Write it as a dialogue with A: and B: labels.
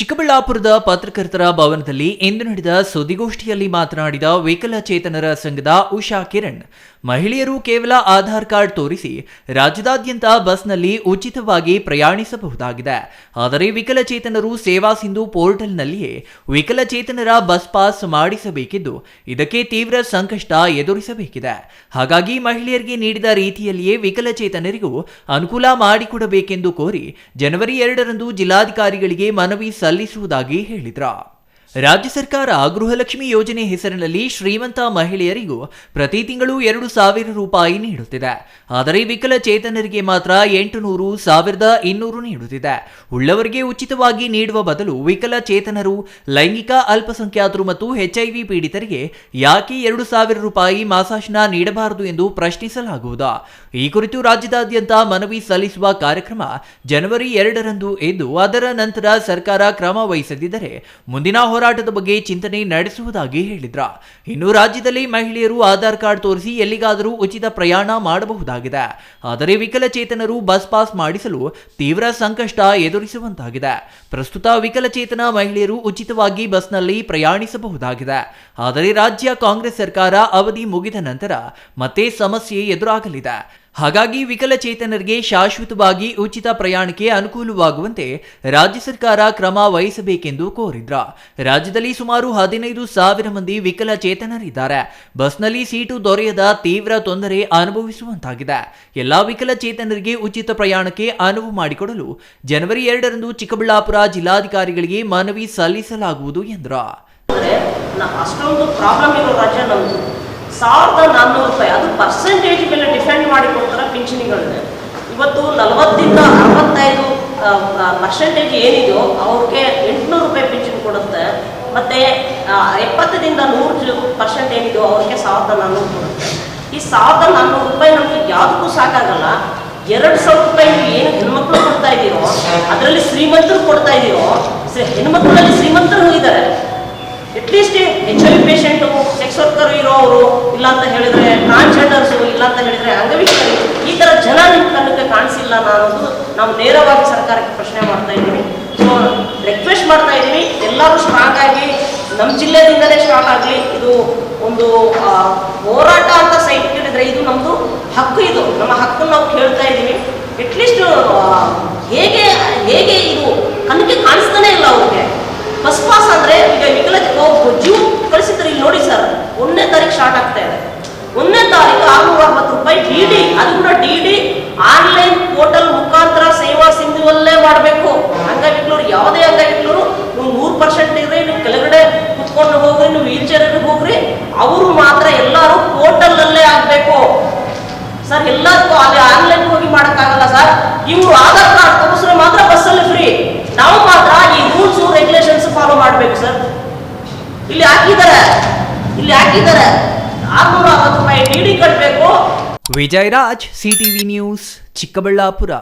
A: ಚಿಕ್ಕಬಳ್ಳಾಪುರದ ಪತ್ರಕರ್ತರ ಭವನದಲ್ಲಿ ಇಂದು ನಡೆದ ಸುದ್ದಿಗೋಷ್ಠಿಯಲ್ಲಿ ಮಾತನಾಡಿದ ವಿಕಲಚೇತನರ ಸಂಘದ ಉಷಾ ಕಿರಣ್, ಮಹಿಳೆಯರು ಕೇವಲ ಆಧಾರ್ ಕಾರ್ಡ್ ತೋರಿಸಿ ರಾಜ್ಯದಾದ್ಯಂತ ಬಸ್ನಲ್ಲಿ ಉಚಿತವಾಗಿ ಪ್ರಯಾಣಿಸಬಹುದಾಗಿದೆ. ಆದರೆ ವಿಕಲಚೇತನರು ಸೇವಾ ಸಿಂಧು ಪೋರ್ಟಲ್ನಲ್ಲಿಯೇ ವಿಕಲಚೇತನರ ಬಸ್ ಪಾಸ್ ಮಾಡಿಸಬೇಕಿದ್ದು, ಇದಕ್ಕೆ ತೀವ್ರ ಸಂಕಷ್ಟ ಎದುರಿಸಬೇಕಿದೆ. ಹಾಗಾಗಿ ಮಹಿಳೆಯರಿಗೆ ನೀಡಿದ ರೀತಿಯಲ್ಲಿಯೇ ವಿಕಲಚೇತನರಿಗೂ ಅನುಕೂಲ ಮಾಡಿಕೊಡಬೇಕೆಂದು ಕೋರಿ, ಜನವರಿ ಎರಡರಂದು ಜಿಲ್ಲಾಧಿಕಾರಿಗಳಿಗೆ ಮನವಿ ಸಲ್ಲಿಸುವುದಾಗಿ ಹೇಳಿದ್ರ. ರಾಜ್ಯ ಸರ್ಕಾರ ಗೃಹಲಕ್ಷ್ಮಿ ಯೋಜನೆ ಹೆಸರಿನಲ್ಲಿ ಶ್ರೀಮಂತ ಮಹಿಳೆಯರಿಗೂ ಪ್ರತಿ ತಿಂಗಳು ಎರಡು ಸಾವಿರ ರೂಪಾಯಿ ನೀಡುತ್ತಿದೆ. ಆದರೆ ವಿಕಲಚೇತನರಿಗೆ ಮಾತ್ರ ಎಂಟು ನೂರು ಸಾವಿರದ ಇನ್ನೂರು ನೀಡುತ್ತಿದೆ. ಉಳ್ಳವರಿಗೆ ಉಚಿತವಾಗಿ ನೀಡುವ ಬದಲು ವಿಕಲಚೇತನರು, ಲೈಂಗಿಕ ಅಲ್ಪಸಂಖ್ಯಾತರು ಮತ್ತು ಎಚ್ಐವಿ ಪೀಡಿತರಿಗೆ ಯಾಕೆ ಎರಡು ಸಾವಿರ ರೂಪಾಯಿ ಮಾಸಾಶನ ನೀಡಬಾರದು ಎಂದು ಪ್ರಶ್ನಿಸಲಾಗುವುದು. ಈ ಕುರಿತು ರಾಜ್ಯದಾದ್ಯಂತ ಮನವಿ ಸಲ್ಲಿಸುವ ಕಾರ್ಯಕ್ರಮ ಜನವರಿ ಎರಡರಂದು ಇದ್ದು, ಅದರ ನಂತರ ಸರ್ಕಾರ ಕ್ರಮ ವಹಿಸದಿದ್ದರೆ ಮುಂದಿನ ಹೋರಾಟದ ಬಗ್ಗೆ ಚಿಂತನೆ ನಡೆಸುವುದಾಗಿ ಹೇಳಿದ್ರ. ಇನ್ನು ರಾಜ್ಯದಲ್ಲಿ ಮಹಿಳೆಯರು ಆಧಾರ್ ಕಾರ್ಡ್ ತೋರಿಸಿ ಎಲ್ಲಿಗಾದರೂ ಉಚಿತ ಪ್ರಯಾಣ ಮಾಡಬಹುದಾಗಿದೆ. ಆದರೆ ವಿಕಲಚೇತನರು ಬಸ್ ಪಾಸ್ ಮಾಡಿಸಲು ತೀವ್ರ ಸಂಕಷ್ಟ ಎದುರಿಸುವಂತಾಗಿದೆ. ಪ್ರಸ್ತುತ ವಿಕಲಚೇತನ ಮಹಿಳೆಯರು ಉಚಿತವಾಗಿ ಬಸ್ನಲ್ಲಿ ಪ್ರಯಾಣಿಸಬಹುದಾಗಿದೆ. ಆದರೆ ರಾಜ್ಯ ಕಾಂಗ್ರೆಸ್ ಸರ್ಕಾರ ಅವಧಿ ಮುಗಿದ ನಂತರ ಮತ್ತೆ ಸಮಸ್ಯೆ ಎದುರಾಗಲಿದೆ. ಹಾಗಾಗಿ ವಿಕಲಚೇತನರಿಗೆ ಶಾಶ್ವತವಾಗಿ ಉಚಿತ ಪ್ರಯಾಣಕ್ಕೆ ಅನುಕೂಲವಾಗುವಂತೆ ರಾಜ್ಯ ಸರ್ಕಾರ ಕ್ರಮ ವಹಿಸಬೇಕೆಂದು ಕೋರಿದ್ರ. ರಾಜ್ಯದಲ್ಲಿ ಸುಮಾರು ಹದಿನೈದು ಸಾವಿರ ಮಂದಿ ವಿಕಲಚೇತನರಿದ್ದಾರೆ. ಬಸ್ನಲ್ಲಿ ಸೀಟು ದೊರೆಯದ ತೀವ್ರ ತೊಂದರೆ ಅನುಭವಿಸುವಂತಾಗಿದೆ. ಎಲ್ಲಾ ವಿಕಲಚೇತನರಿಗೆ ಉಚಿತ ಪ್ರಯಾಣಕ್ಕೆ ಅನುವು ಮಾಡಿಕೊಡಲು ಜನವರಿ ಎರಡರಂದು ಚಿಕ್ಕಬಳ್ಳಾಪುರ ಜಿಲ್ಲಾಧಿಕಾರಿಗಳಿಗೆ ಮನವಿ ಸಲ್ಲಿಸಲಾಗುವುದು ಎಂದ್ರ.
B: ಅಷ್ಟೊಂದು ಪ್ರಾಬ್ಲಮ್ ಇರೋ ರಾಜ್ಯ ನಮ್ಮದು ಸಾವಿರದ ನಾನ್ನೂರು ರೂಪಾಯಿ. ಅದು ಪರ್ಸೆಂಟೇಜ್ ಮೇಲೆ ಡಿಪೆಂಡ್ ಮಾಡಿ ಪಿಂಚಣಿಗಳನ್ನ ಇವತ್ತು ನಲವತ್ತಿಂದ ಅರವತ್ತೈದು ಪರ್ಸೆಂಟೇಜ್ ಏನಿದೆಯೋ ಅವ್ರಿಗೆ ಎಂಟುನೂರು ರೂಪಾಯಿ ಪಿಂಚಣಿ ಕೊಡುತ್ತೆ. ಮತ್ತು ಎಪ್ಪತ್ತರಿಂದ ನೂರು ಪರ್ಸೆಂಟ್ ಏನಿದೆಯೋ ಅವ್ರಿಗೆ ಸಾವಿರದ ನಾನ್ನೂರು ಕೊಡುತ್ತೆ. ಈ ಸಾವಿರದ ನಾನ್ನೂರು ರೂಪಾಯಿ ನಮಗೆ ಯಾವುದಕ್ಕೂ ಸಾಕಾಗಲ್ಲ. ಎರಡು ಸಾವಿರ ರೂಪಾಯಿ ಏನು ಹೆಣ್ಮಕ್ಳು ಕೊಡ್ತಾ ಇದ್ದೀರೋ ಅದರಲ್ಲಿ ಶ್ರೀಮಂತರು ಕೊಡ್ತಾ ಶ್ರೀ- ಹೆಣ್ಮಕ್ಳಲ್ಲಿ ಶ್ರೀಮಂತರು ಇದ್ದಾರೆ. At least H I V patient sex worker ಅವರು ಇಲ್ಲ ಅಂತ ಹೇಳಿದ್ರೆ ಟ್ರಾನ್ಸ್ಜೆಂಡರ್ಸು ಇಲ್ಲ ಅಂತ ಹೇಳಿದ್ರೆ ಅಂಗವಿಕಲರು ಈ ಥರ ಜನ ನಿಮ್ಮ ಕಾಣಿಸಿಲ್ಲ ಅನ್ನೋದು ನಾವು ನೇರವಾಗಿ ಸರ್ಕಾರಕ್ಕೆ ಪ್ರಶ್ನೆ ಮಾಡ್ತಾ ಇದ್ದೀವಿ. ಸೊ ರಿಕ್ವೆಸ್ಟ್ ಮಾಡ್ತಾ ಇದ್ದೀವಿ. ಎಲ್ಲರೂ ಸ್ಟ್ರಾಂಗ್ ಆಗಿ ನಮ್ಮ ಜಿಲ್ಲೆದಿಂದಲೇ ಸ್ಟಾರ್ಟ್ ಆಗಲಿ. ಇದು ಒಂದು ಹೋರಾಟ ಅಂತ ಸೈಟ್ ಕೇಳಿದ್ರೆ ಇದು ನಮ್ಮದು ಹಕ್ಕು ಇದು. ನಮ್ಮ ಹಕ್ಕನ್ನು ನಾವು ಕೇಳ್ತಾ ಇದ್ದೀವಿ ಅಟ್ಲೀಸ್ಟ್ ಹೇಗೆ ಹೇಗೆ ಇದು ಕಣ್ಣಿಗೆ ಕಾಣಿಸ್ತಾನೆ ಇಲ್ಲ ಅವ್ರಿಗೆ ಬಸ್ ಪಾಸ್ ಅಂದ್ರೆ ಈಗ ವಿಕಲ ಜೀವ ಕಳಿಸಿದ್ರೆ ಇಲ್ಲಿ ನೋಡಿ ಸರ್ ಒಂದನೇ ತಾರೀಕು ಸ್ಟಾರ್ಟ್ ಆಗ್ತಾ ಇದೆ ಒಂದನೇ ತಾರೀಕು ಆರ್ನೂರ ಅರವತ್ತು ರೂಪಾಯಿ ಡಿ ಕೂಡ ಡಿ ಡಿ ಆನ್ಲೈನ್ ಪೋರ್ಟಲ್ ಮುಖಾಂತರ ಸೇವಾ ಸಿಂಧುವಲ್ಲೇ ಮಾಡಬೇಕು. ಅಂಗವಿಕಲರು, ಯಾವುದೇ ಅಂಗವಿಕಲರು ನೀವು ನೂರು ಪರ್ಸೆಂಟ್ ಇದ್ರೆ ನೀವು ಕೆಳಗಡೆ ಕುತ್ಕೊಂಡು ಹೋಗ್ರಿ ನೀವು ವೀಲ್ ಚೇರಲ್ಲಿ ಹೋಗ್ರಿ, ಅವರು ಮಾತ್ರ ಎಲ್ಲರೂ ಪೋರ್ಟಲ್ ನಲ್ಲೇ ಆಗ್ಬೇಕು. ಸರ್, ಎಲ್ಲದಕ್ಕೂ ಅಲ್ಲಿ ಆನ್ಲೈನ್ ಹೋಗಿ ಮಾಡೋಕ್ಕಾಗಲ್ಲ ಸರ್. ಇವರು ಆಧಾರ್ ಕಾರ್ಡ್ ತೋರಿಸಿದ್ರೆ ಮಾತ್ರ ಬಸ್ಸಲ್ಲಿ ಫ್ರೀ ನಾವು ಮಾತ್ರ ಈ ರೂಲ್ಸ್ ರೆಗ್ಯುಲೇಷನ್ಸ್ ಫಾಲೋ ಮಾಡಬೇಕು ಸರ್. ಇಲ್ಲಿ ಹಾಕಿದ್ದಾರೆ. ಇಲ್ಲಿ ಹಾಕಿದ್ದಾರೆ. ಆರ್ನೂರ ಅರವತ್ತು ರೂಪಾಯಿ ಡಿ ಡಿ ಕಟ್ಟಬೇಕು
A: ವಿಜಯರಾಜ್ ಸಿಟಿವಿ ನ್ಯೂಸ್ ಚಿಕ್ಕಬಳ್ಳಾಪುರ.